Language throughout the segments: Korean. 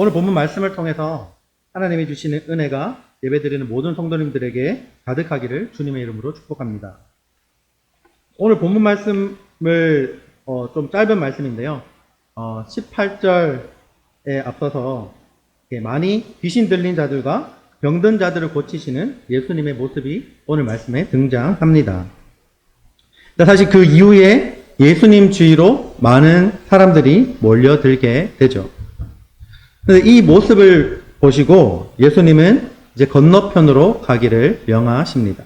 오늘 본문 말씀을 통해서 하나님이 주시는 은혜가 예배드리는 모든 성도님들에게 가득하기를 주님의 이름으로 축복합니다. 오늘 본문 말씀을 어, 좀 짧은 말씀인데요. 어, 18절에 앞서서 많이 귀신 들린 자들과 병든 자들을 고치시는 예수님의 모습이 오늘 말씀에 등장합니다. 자, 사실 그 이후에 예수님 주위로 많은 사람들이 몰려들게 되죠. 이 모습을 보시고 예수님은 이제 건너편으로 가기를 명하십니다.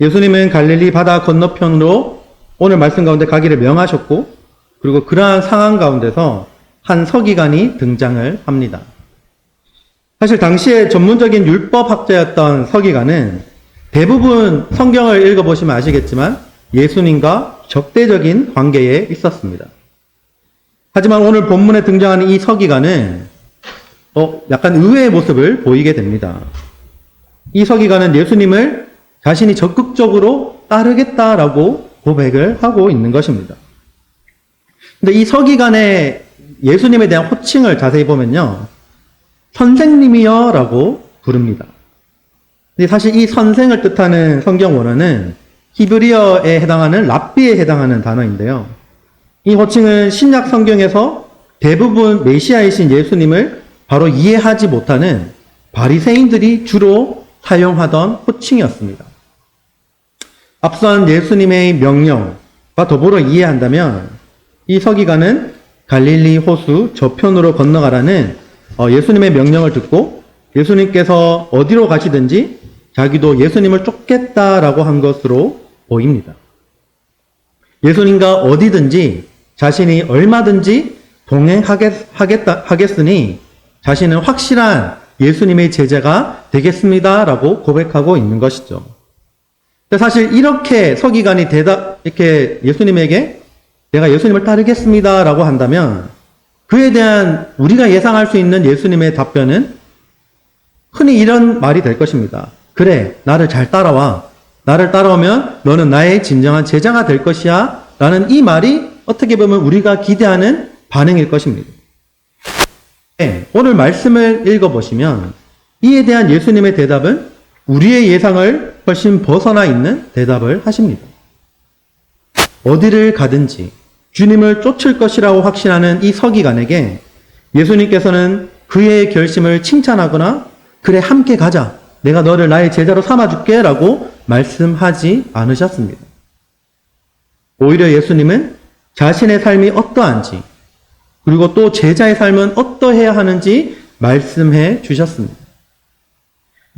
예수님은 갈릴리 바다 건너편으로 오늘 말씀 가운데 가기를 명하셨고, 그리고 그러한 상황 가운데서 한 서기관이 등장을 합니다. 사실 당시에 전문적인 율법 학자였던 서기관은 대부분 성경을 읽어보시면 아시겠지만 예수님과 적대적인 관계에 있었습니다. 하지만 오늘 본문에 등장하는 이 서기관은 어, 약간 의외의 모습을 보이게 됩니다. 이 서기관은 예수님을 자신이 적극적으로 따르겠다라고 고백을 하고 있는 것입니다. 근데 이 서기관의 예수님에 대한 호칭을 자세히 보면요. 선생님이여 라고 부릅니다. 근데 사실 이 선생을 뜻하는 성경 원어는 히브리어에 해당하는 랍비에 해당하는 단어인데요. 이 호칭은 신약 성경에서 대부분 메시아이신 예수님을 바로 이해하지 못하는 바리새인들이 주로 사용하던 호칭이었습니다. 앞선 예수님의 명령과 더불어 이해한다면 이 서기관은 갈릴리 호수 저편으로 건너가라는 어, 예수님의 명령을 듣고 예수님께서 어디로 가시든지 자기도 예수님을 쫓겠다라고 한 것으로 보입니다. 예수님과 어디든지 자신이 얼마든지 동행하겠다, 하겠으니 자신은 확실한 예수님의 제자가 되겠습니다라고 고백하고 있는 것이죠. 사실 이렇게 서기관이 대답, 이렇게 예수님에게 내가 예수님을 따르겠습니다라고 한다면 그에 대한 우리가 예상할 수 있는 예수님의 답변은 흔히 이런 말이 될 것입니다. 그래, 나를 잘 따라와. 나를 따라오면 너는 나의 진정한 제자가 될 것이야. 라는 이 말이 어떻게 보면 우리가 기대하는 반응일 것입니다. 네, 오늘 말씀을 읽어보시면 이에 대한 예수님의 대답은 우리의 예상을 훨씬 벗어나 있는 대답을 하십니다. 어디를 가든지 주님을 쫓을 것이라고 확신하는 이 서기관에게 예수님께서는 그의 결심을 칭찬하거나 그래 함께 가자. 내가 너를 나의 제자로 삼아줄게 라고 말씀하지 않으셨습니다. 오히려 예수님은 자신의 삶이 어떠한지 그리고 또 제자의 삶은 어떠해야 하는지 말씀해 주셨습니다.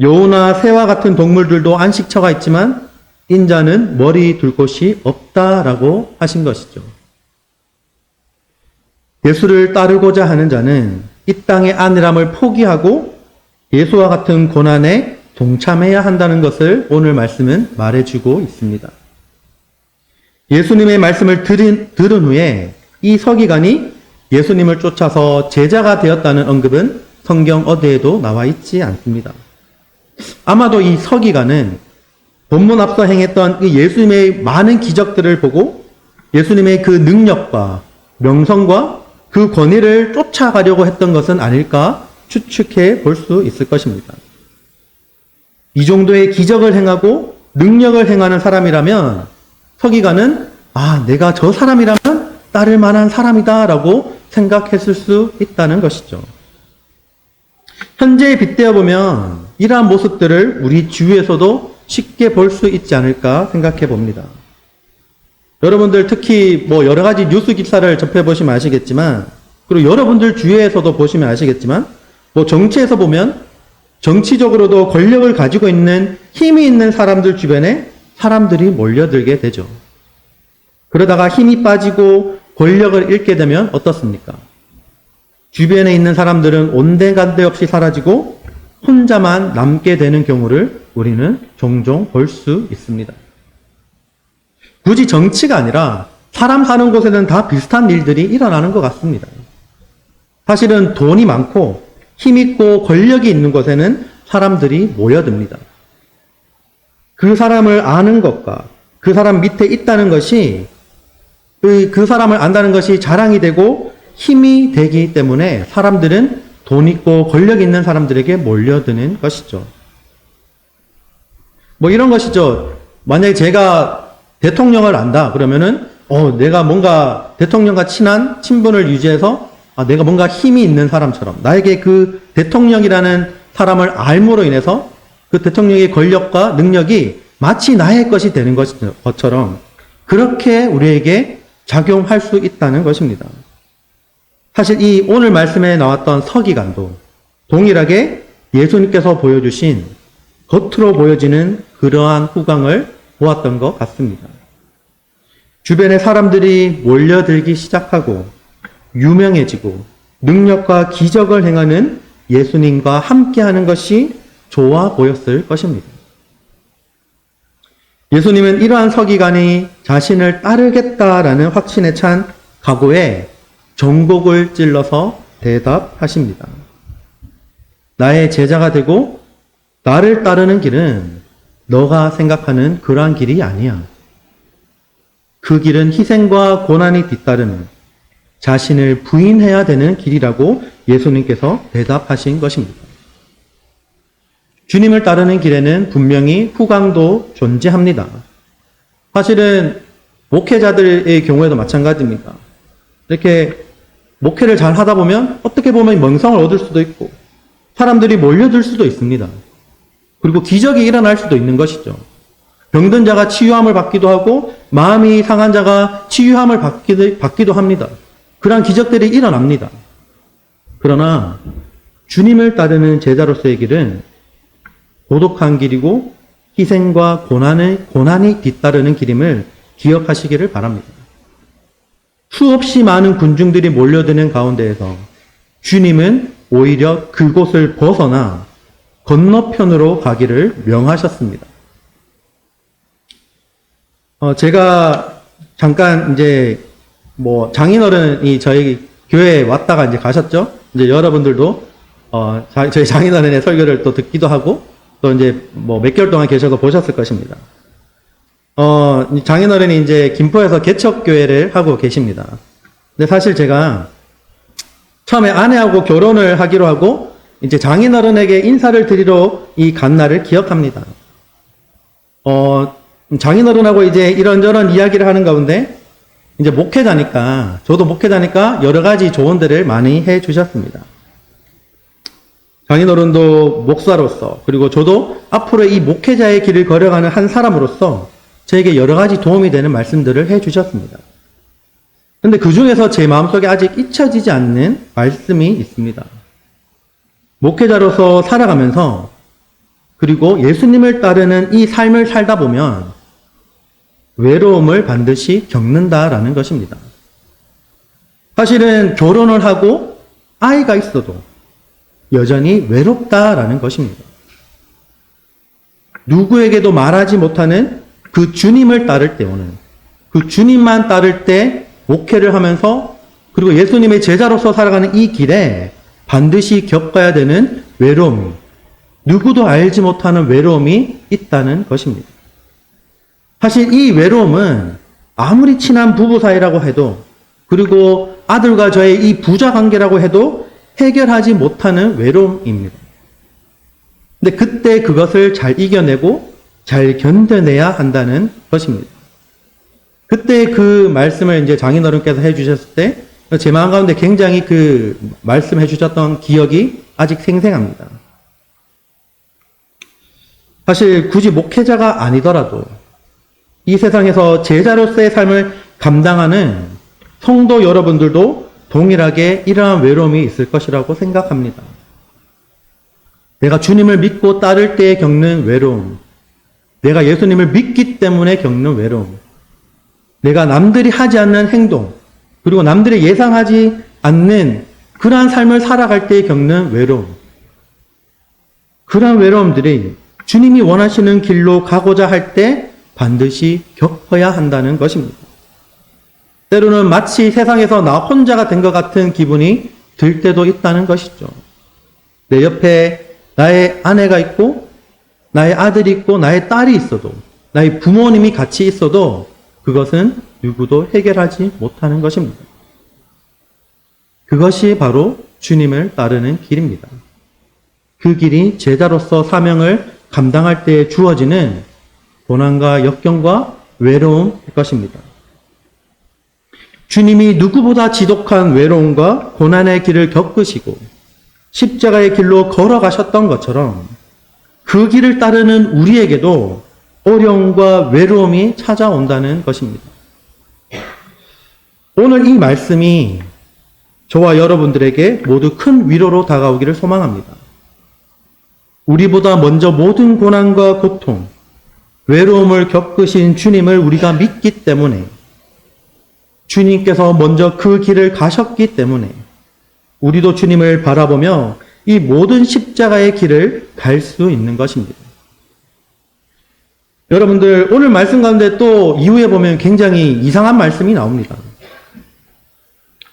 여우나 새와 같은 동물들도 안식처가 있지만 인자는 머리 둘 곳이 없다라고 하신 것이죠. 예수를 따르고자 하는 자는 이 땅의 안일함을 포기하고 예수와 같은 고난에 동참해야 한다는 것을 오늘 말씀은 말해주고 있습니다. 예수님의 말씀을 들은, 들은 후에 이 서기관이 예수님을 쫓아서 제자가 되었다는 언급은 성경 어디에도 나와 있지 않습니다. 아마도 이 서기관은 본문 앞서 행했던 이 예수님의 많은 기적들을 보고 예수님의 그 능력과 명성과 그 권위를 쫓아가려고 했던 것은 아닐까 추측해 볼 수 있을 것입니다. 이 정도의 기적을 행하고 능력을 행하는 사람이라면 서기관은 아, 내가 저 사람이라면 따를 만한 사람이다라고 생각했을 수 있다는 것이죠. 현재에 빗대어 보면 이러한 모습들을 우리 주위에서도 쉽게 볼 수 있지 않을까 생각해 봅니다. 여러분들 특히 뭐 여러 가지 뉴스 기사를 접해 보시면 아시겠지만, 그리고 여러분들 주위에서도 보시면 아시겠지만, 뭐 정치에서 보면 정치적으로도 권력을 가지고 있는 힘이 있는 사람들 주변에 사람들이 몰려들게 되죠. 그러다가 힘이 빠지고 권력을 잃게 되면 어떻습니까? 주변에 있는 사람들은 온데간데 없이 사라지고 혼자만 남게 되는 경우를 우리는 종종 볼 수 있습니다. 굳이 정치가 아니라 사람 사는 곳에는 다 비슷한 일들이 일어나는 것 같습니다. 사실은 돈이 많고 힘 있고 권력이 있는 곳에는 사람들이 모여듭니다. 그 사람을 아는 것과 그 사람 밑에 있다는 것이 그, 그 사람을 안다는 것이 자랑이 되고 힘이 되기 때문에 사람들은 돈 있고 권력 있는 사람들에게 몰려드는 것이죠. 뭐 이런 것이죠. 만약에 제가 대통령을 안다 그러면은 어 내가 뭔가 대통령과 친한 친분을 유지해서 아 내가 뭔가 힘이 있는 사람처럼 나에게 그 대통령이라는 사람을 알므로 인해서 그 대통령의 권력과 능력이 마치 나의 것이 되는 것- 것처럼 그렇게 우리에게 작용할 수 있다는 것입니다. 사실 이 오늘 말씀에 나왔던 서기관도 동일하게 예수님께서 보여주신 겉으로 보여지는 그러한 후광을 보았던 것 같습니다. 주변에 사람들이 몰려들기 시작하고 유명해지고 능력과 기적을 행하는 예수님과 함께하는 것이 좋아 보였을 것입니다. 예수님은 이러한 서기관이 자신을 따르겠다라는 확신에 찬 각오에 정곡을 찔러서 대답하십니다. 나의 제자가 되고 나를 따르는 길은 너가 생각하는 그러한 길이 아니야. 그 길은 희생과 고난이 뒤따르는 자신을 부인해야 되는 길이라고 예수님께서 대답하신 것입니다. 주님을 따르는 길에는 분명히 후광도 존재합니다. 사실은 목회자들의 경우에도 마찬가지입니다. 이렇게 목회를 잘 하다 보면 어떻게 보면 명성을 얻을 수도 있고 사람들이 몰려들 수도 있습니다. 그리고 기적이 일어날 수도 있는 것이죠. 병든 자가 치유함을 받기도 하고 마음이 상한 자가 치유함을 받기도, 합니다. 그러한 기적들이 일어납니다. 그러나 주님을 따르는 제자로서의 길은 고독한 길이고 희생과 고난의, 고난이 뒤따르는 길임을 기억하시기를 바랍니다. 수없이 많은 군중들이 몰려드는 가운데에서 주님은 오히려 그곳을 벗어나 건너편으로 가기를 명하셨습니다. 어, 제가 잠깐 이제 뭐 장인어른이 저희 교회에 왔다가 이제 가셨죠. 이제 여러분들도 어, 자- 저희 장인어른의 설교를 또 듣기도 하고 또 이제 뭐 몇 개월 동안 계셔서 보셨을 것입니다. 어, 이 장인어른이 이제 김포에서 개척교회를 하고 계십니다. 근데 사실 제가 처음에 아내하고 결혼을 하기로 하고 이제 장인어른에게 인사를 드리러 이 간 날을 기억합니다. 어, 장인어른하고 이제 이런저런 이야기를 하는 가운데 이제 목회자니까 저도 목회자니까 여러 가지 조언들을 많이 해 주셨습니다. 장인어른도 목사로서 그리고 저도 앞으로 이 목회자의 길을 걸어가는 한 사람으로서 저에게 여러 가지 도움이 되는 말씀들을 해 주셨습니다. 근데 그 중에서 제 마음속에 아직 잊혀지지 않는 말씀이 있습니다. 목회자로서 살아가면서 그리고 예수님을 따르는 이 삶을 살다 보면 외로움을 반드시 겪는다라는 것입니다. 사실은 결혼을 하고 아이가 있어도 여전히 외롭다라는 것입니다. 누구에게도 말하지 못하는 그 주님을 따를 때오는 그 주님만 따를 때 목회를 하면서 그리고 예수님의 제자로서 살아가는 이 길에 반드시 겪어야 되는 외로움이 누구도 알지 못하는 외로움이 있다는 것입니다. 사실 이 외로움은 아무리 친한 부부 사이라고 해도 그리고 아들과 저의 이 부자 관계라고 해도 해결하지 못하는 외로움입니다. 근데 그때 그것을 잘 이겨내고 잘 견뎌내야 한다는 것입니다. 그때 그 말씀을 이제 장인어른께서 해주셨을 때 제 마음 가운데 굉장히 그 말씀해 주셨던 기억이 아직 생생합니다. 사실 굳이 목회자가 아니더라도 이 세상에서 제자로서의 삶을 감당하는 성도 여러분들도 동일하게 이러한 외로움이 있을 것이라고 생각합니다. 내가 주님을 믿고 따를 때 겪는 외로움. 내가 예수님을 믿기 때문에 겪는 외로움. 내가 남들이 하지 않는 행동, 그리고 남들이 예상하지 않는 그러한 삶을 살아갈 때 겪는 외로움. 그러한 외로움들이 주님이 원하시는 길로 가고자 할 때 반드시 겪어야 한다는 것입니다. 때로는 마치 세상에서 나 혼자가 된 것 같은 기분이 들 때도 있다는 것이죠. 내 옆에 나의 아내가 있고, 나의 아들이 있고, 나의 딸이 있어도, 나의 부모님이 같이 있어도 그것은 누구도 해결하지 못하는 것입니다. 그것이 바로 주님을 따르는 길입니다. 그 길이 제자로서 사명을 감당할 때에 주어지는 고난과 역경과 외로움일 것입니다. 주님이 누구보다 지독한 외로움과 고난의 길을 겪으시고 십자가의 길로 걸어가셨던 것처럼 그 길을 따르는 우리에게도 어려움과 외로움이 찾아온다는 것입니다. 오늘 이 말씀이 저와 여러분들에게 모두 큰 위로로 다가오기를 소망합니다. 우리보다 먼저 모든 고난과 고통, 외로움을 겪으신 주님을 우리가 믿기 때문에 주님께서 먼저 그 길을 가셨기 때문에 우리도 주님을 바라보며 이 모든 십자가의 길을 갈 수 있는 것입니다. 여러분들 오늘 말씀 가운데 또 이후에 보면 굉장히 이상한 말씀이 나옵니다.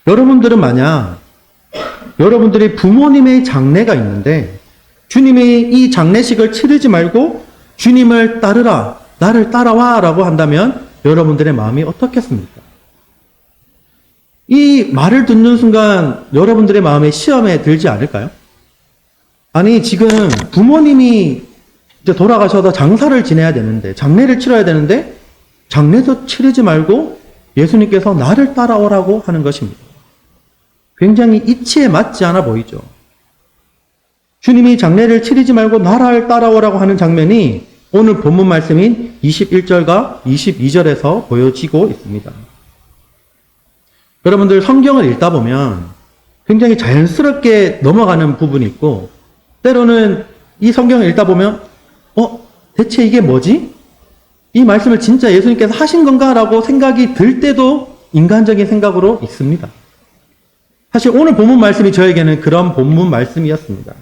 여러분들은 만약 여러분들이 부모님의 장례가 있는데 주님이 이 장례식을 치르지 말고 주님을 따르라, 나를 따라와 라고 한다면 여러분들의 마음이 어떻겠습니까? 이 말을 듣는 순간 여러분들의 마음에 시험에 들지 않을까요? 아니, 지금 부모님이 이제 돌아가셔서 장사를 지내야 되는데, 장례를 치러야 되는데, 장례도 치르지 말고 예수님께서 나를 따라오라고 하는 것입니다. 굉장히 이치에 맞지 않아 보이죠. 주님이 장례를 치르지 말고 나를 따라오라고 하는 장면이 오늘 본문 말씀인 21절과 22절에서 보여지고 있습니다. 여러분들 성경을 읽다 보면 굉장히 자연스럽게 넘어가는 부분이 있고, 때로는 이 성경을 읽다 보면, 어, 대체 이게 뭐지? 이 말씀을 진짜 예수님께서 하신 건가라고 생각이 들 때도 인간적인 생각으로 있습니다. 사실 오늘 본문 말씀이 저에게는 그런 본문 말씀이었습니다.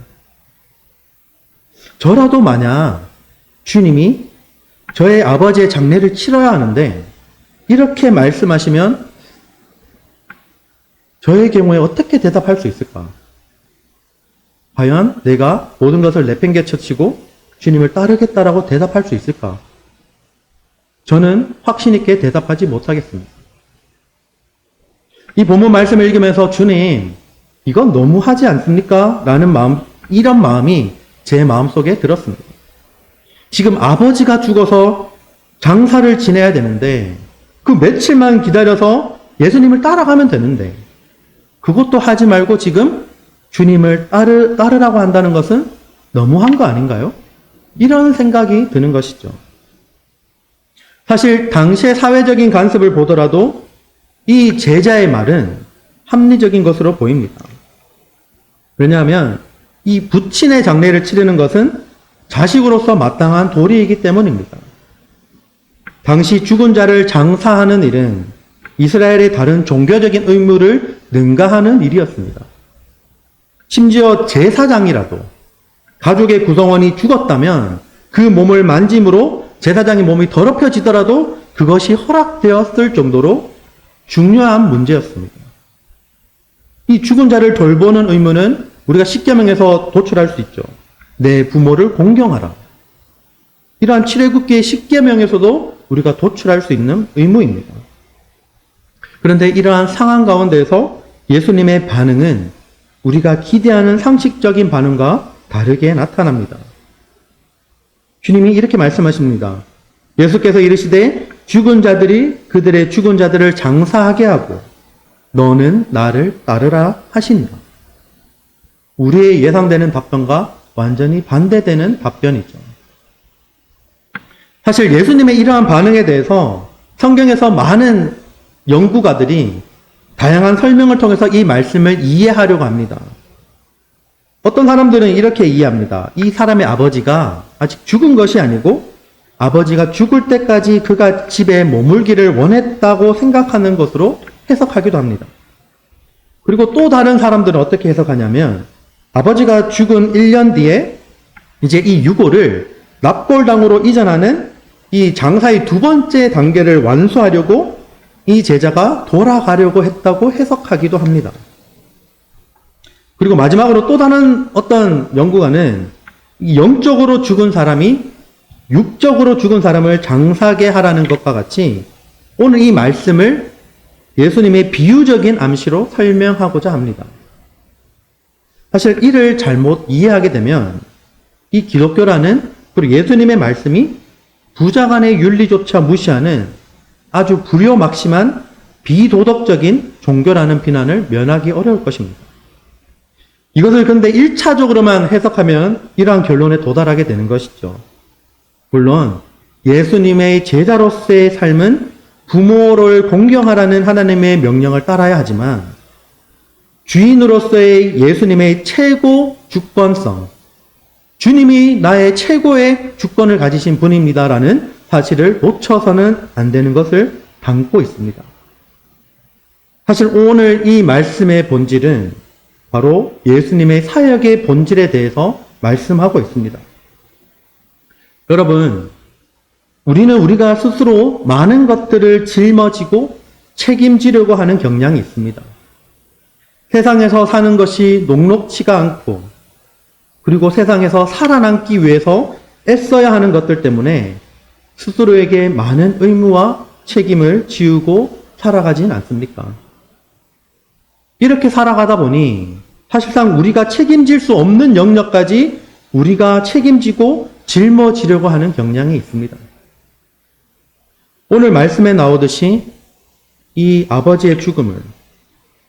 저라도 만약 주님이 저의 아버지의 장례를 치러야 하는데 이렇게 말씀하시면 저의 경우에 어떻게 대답할 수 있을까? 과연 내가 모든 것을 내팽개쳐치고 주님을 따르겠다라고 대답할 수 있을까? 저는 확신 있게 대답하지 못하겠습니다. 이 본문 말씀을 읽으면서 주님, 이건 너무하지 않습니까? 라는 마음, 이런 마음이 제 마음속에 들었습니다. 지금 아버지가 죽어서 장사를 지내야 되는데 그 며칠만 기다려서 예수님을 따라가면 되는데 그것도 하지 말고 지금 주님을 따르, 따르라고 한다는 것은 너무한 거 아닌가요? 이런 생각이 드는 것이죠. 사실 당시의 사회적인 간섭을 보더라도 이 제자의 말은 합리적인 것으로 보입니다. 왜냐하면 이 부친의 장례를 치르는 것은 자식으로서 마땅한 도리이기 때문입니다. 당시 죽은 자를 장사하는 일은 이스라엘의 다른 종교적인 의무를 능가하는 일이었습니다. 심지어 제사장이라도 가족의 구성원이 죽었다면 그 몸을 만짐으로 제사장의 몸이 더럽혀지더라도 그것이 허락되었을 정도로 중요한 문제였습니다. 이 죽은 자를 돌보는 의무는 우리가 십계명에서 도출할 수 있죠. 내 부모를 공경하라. 이러한 칠해국기의 십계명에서도 우리가 도출할 수 있는 의무입니다. 그런데 이러한 상황 가운데서 예수님의 반응은 우리가 기대하는 상식적인 반응과 다르게 나타납니다. 주님이 이렇게 말씀하십니다. 예수께서 이르시되 죽은 자들이 그들의 죽은 자들을 장사하게 하고 너는 나를 따르라 하시니라. 우리의 예상되는 답변과 완전히 반대되는 답변이죠. 사실 예수님의 이러한 반응에 대해서 성경에서 많은 연구가들이 다양한 설명을 통해서 이 말씀을 이해하려고 합니다. 어떤 사람들은 이렇게 이해합니다. 이 사람의 아버지가 아직 죽은 것이 아니고 아버지가 죽을 때까지 그가 집에 머물기를 원했다고 생각하는 것으로 해석하기도 합니다. 그리고 또 다른 사람들은 어떻게 해석하냐면 아버지가 죽은 1년 뒤에 이제 이 유고를 납골당으로 이전하는 이 장사의 두 번째 단계를 완수하려고 이 제자가 돌아가려고 했다고 해석하기도 합니다. 그리고 마지막으로 또 다른 어떤 연구가는 영적으로 죽은 사람이 육적으로 죽은 사람을 장사게 하라는 것과 같이 오늘 이 말씀을 예수님의 비유적인 암시로 설명하고자 합니다. 사실 이를 잘못 이해하게 되면 이 기독교라는 그리고 예수님의 말씀이 부자간의 윤리조차 무시하는 아주 불효막심한 비도덕적인 종교라는 비난을 면하기 어려울 것입니다. 이것을 근데 1차적으로만 해석하면 이러한 결론에 도달하게 되는 것이죠. 물론 예수님의 제자로서의 삶은 부모를 공경하라는 하나님의 명령을 따라야 하지만 주인으로서의 예수님의 최고 주권성, 주님이 나의 최고의 주권을 가지신 분입니다라는 사실을 놓쳐서는 안 되는 것을 담고 있습니다. 사실 오늘 이 말씀의 본질은 바로 예수님의 사역의 본질에 대해서 말씀하고 있습니다. 여러분, 우리는 우리가 스스로 많은 것들을 짊어지고 책임지려고 하는 경향이 있습니다. 세상에서 사는 것이 녹록치가 않고 그리고 세상에서 살아남기 위해서 애써야 하는 것들 때문에 스스로에게 많은 의무와 책임을 지우고 살아가진 않습니까? 이렇게 살아가다 보니 사실상 우리가 책임질 수 없는 영역까지 우리가 책임지고 짊어지려고 하는 경향이 있습니다. 오늘 말씀에 나오듯이 이 아버지의 죽음을,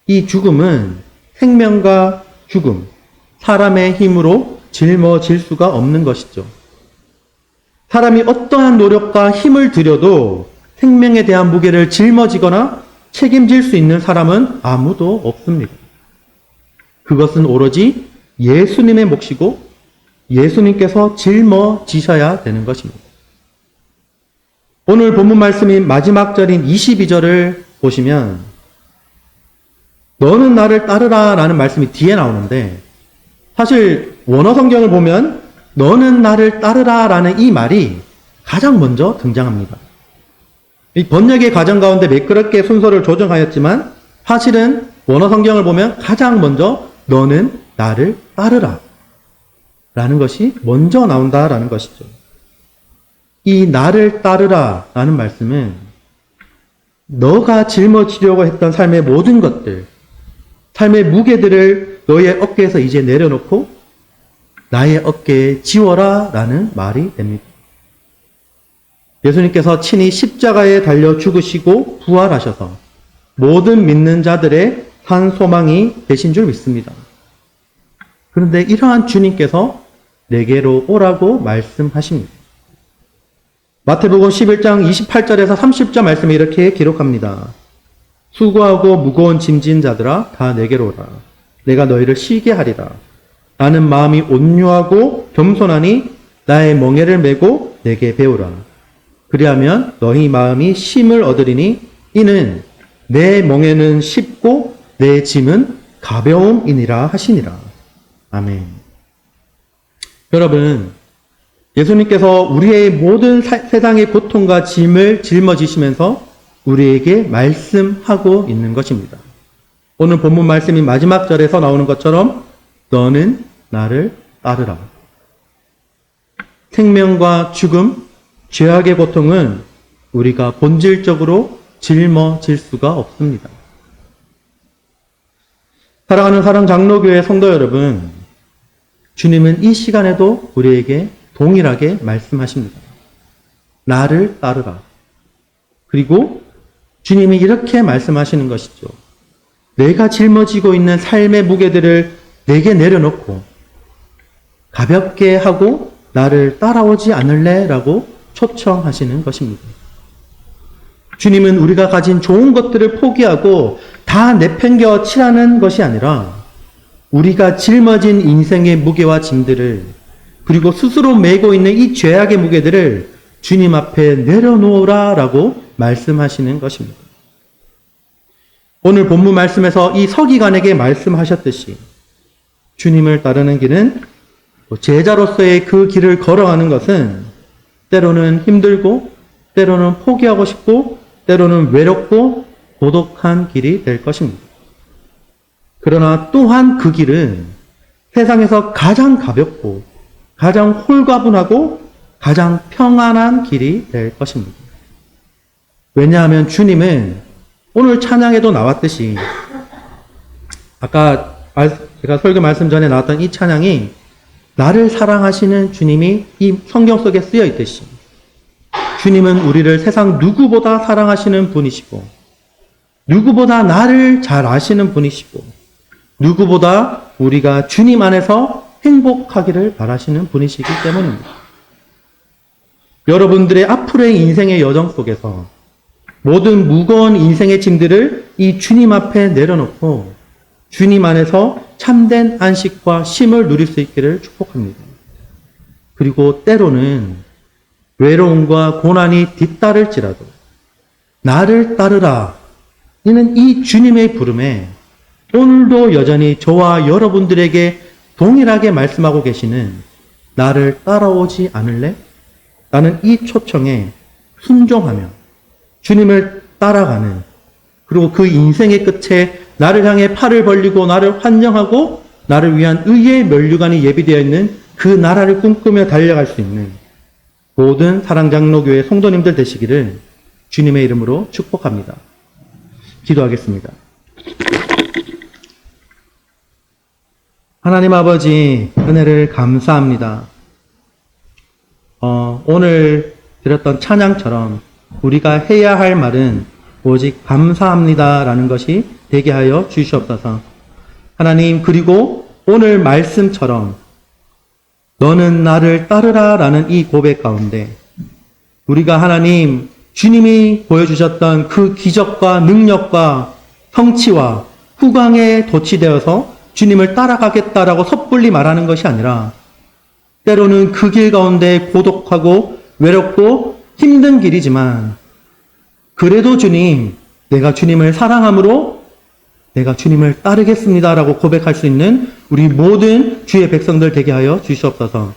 이 죽음은 생명과 죽음, 사람의 힘으로 짊어질 수가 없는 것이죠. 사람이 어떠한 노력과 힘을 들여도 생명에 대한 무게를 짊어지거나 책임질 수 있는 사람은 아무도 없습니다. 그것은 오로지 예수님의 몫이고 예수님께서 짊어지셔야 되는 것입니다. 오늘 본문 말씀인 마지막 절인 22절을 보시면 너는 나를 따르라 라는 말씀이 뒤에 나오는데 사실 원어 성경을 보면 너는 나를 따르라 라는 이 말이 가장 먼저 등장합니다. 이 번역의 과정 가운데 매끄럽게 순서를 조정하였지만 사실은 원어 성경을 보면 가장 먼저 너는 나를 따르라 라는 것이 먼저 나온다라는 것이죠. 이 나를 따르라 라는 말씀은 너가 짊어지려고 했던 삶의 모든 것들, 삶의 무게들을 너의 어깨에서 이제 내려놓고 나의 어깨에 지워라 라는 말이 됩니다. 예수님께서 친히 십자가에 달려 죽으시고 부활하셔서 모든 믿는 자들의 한 소망이 되신 줄 믿습니다. 그런데 이러한 주님께서 내게로 오라고 말씀하십니다. 마태복음 11장 28절에서 30절 말씀에 이렇게 기록합니다. 수고하고 무거운 짐진 자들아 다 내게로 오라. 내가 너희를 쉬게 하리라. 나는 마음이 온유하고 겸손하니 나의 멍에를 메고 내게 배우라. 그리하면 너희 마음이 쉼을 얻으리니 이는 내 멍에는 쉽고 내 짐은 가벼움이니라 하시니라. 아멘. 여러분, 예수님께서 우리의 모든 사, 세상의 고통과 짐을 짊어지시면서 우리에게 말씀하고 있는 것입니다. 오늘 본문 말씀이 마지막 절에서 나오는 것처럼 너는 나를 따르라. 생명과 죽음, 죄악의 고통은 우리가 본질적으로 짊어질 수가 없습니다. 사랑하는 사랑 장로교회 성도 여러분, 주님은 이 시간에도 우리에게 동일하게 말씀하십니다. 나를 따르라. 그리고 주님이 이렇게 말씀하시는 것이죠. 내가 짊어지고 있는 삶의 무게들을 내게 내려놓고 가볍게 하고 나를 따라오지 않을래? 라고 초청하시는 것입니다. 주님은 우리가 가진 좋은 것들을 포기하고 다 내팽겨 치라는 것이 아니라 우리가 짊어진 인생의 무게와 짐들을 그리고 스스로 메고 있는 이 죄악의 무게들을 주님 앞에 내려놓으라 라고 말씀하시는 것입니다. 오늘 본문 말씀에서 이 서기관에게 말씀하셨듯이 주님을 따르는 길은 제자로서의 그 길을 걸어가는 것은 때로는 힘들고 때로는 포기하고 싶고 때로는 외롭고 고독한 길이 될 것입니다. 그러나 또한 그 길은 세상에서 가장 가볍고 가장 홀가분하고 가장 평안한 길이 될 것입니다. 왜냐하면 주님은 오늘 찬양에도 나왔듯이 아까 말- 제가 설교 말씀 전에 나왔던 이 찬양이 나를 사랑하시는 주님이 이 성경 속에 쓰여 있듯이 주님은 우리를 세상 누구보다 사랑하시는 분이시고 누구보다 나를 잘 아시는 분이시고 누구보다 우리가 주님 안에서 행복하기를 바라시는 분이시기 때문입니다. 여러분들의 앞으로의 인생의 여정 속에서 모든 무거운 인생의 짐들을 이 주님 앞에 내려놓고 주님 안에서 참된 안식과 쉼을 누릴 수 있기를 축복합니다. 그리고 때로는 외로움과 고난이 뒤따를지라도 나를 따르라. 이는 이 주님의 부름에 오늘도 여전히 저와 여러분들에게 동일하게 말씀하고 계시는 나를 따라오지 않을래? 라는 이 초청에 순종하며 주님을 따라가는 그리고 그 인생의 끝에 나를 향해 팔을 벌리고 나를 환영하고 나를 위한 의의 면류관이 예비되어 있는 그 나라를 꿈꾸며 달려갈 수 있는 모든 사랑장로교회 성도님들 되시기를 주님의 이름으로 축복합니다. 기도하겠습니다. 하나님 아버지 은혜를 감사합니다. 어, 오늘 드렸던 찬양처럼 우리가 해야 할 말은 오직 감사합니다라는 것이 되게 하여 주시옵소서. 하나님 그리고 오늘 말씀처럼 너는 나를 따르라라는 이 고백 가운데 우리가 하나님 주님이 보여주셨던 그 기적과 능력과 성취와 후광에 도취되어서 주님을 따라가겠다라고 섣불리 말하는 것이 아니라 때로는 그 길 가운데 고독하고 외롭고 힘든 길이지만 그래도 주님, 내가 주님을 사랑함으로 내가 주님을 따르겠습니다라고 고백할 수 있는 우리 모든 주의 백성들 되게 하여 주시옵소서.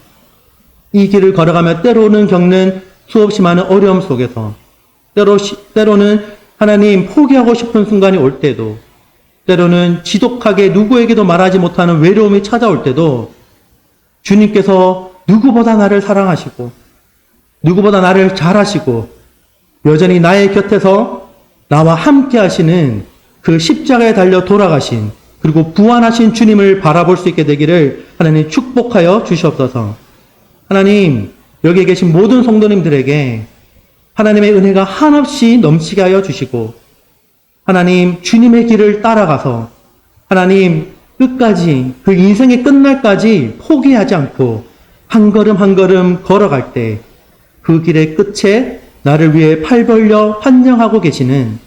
이 길을 걸어가며 때로는 겪는 수없이 많은 어려움 속에서 때로 때로는 하나님 포기하고 싶은 순간이 올 때도 때로는 지독하게 누구에게도 말하지 못하는 외로움이 찾아올 때도 주님께서 누구보다 나를 사랑하시고 누구보다 나를 잘하시고 여전히 나의 곁에서 나와 함께 하시는 그 십자가에 달려 돌아가신 그리고 부활하신 주님을 바라볼 수 있게 되기를 하나님 축복하여 주시옵소서. 하나님 여기에 계신 모든 성도님들에게 하나님의 은혜가 한없이 넘치게 하여 주시고 하나님 주님의 길을 따라가서 하나님 끝까지 그 인생의 끝날까지 포기하지 않고 한 걸음 한 걸음 걸어갈 때 그 길의 끝에 나를 위해 팔 벌려 환영하고 계시는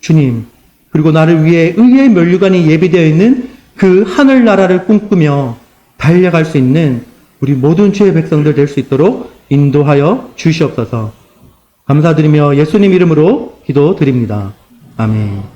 주님 그리고 나를 위해 의의 면류관이 예비되어 있는 그 하늘 나라를 꿈꾸며 달려갈 수 있는 우리 모든 주의 백성들 될 수 있도록 인도하여 주시옵소서. 감사드리며 예수님 이름으로 기도드립니다. 아멘.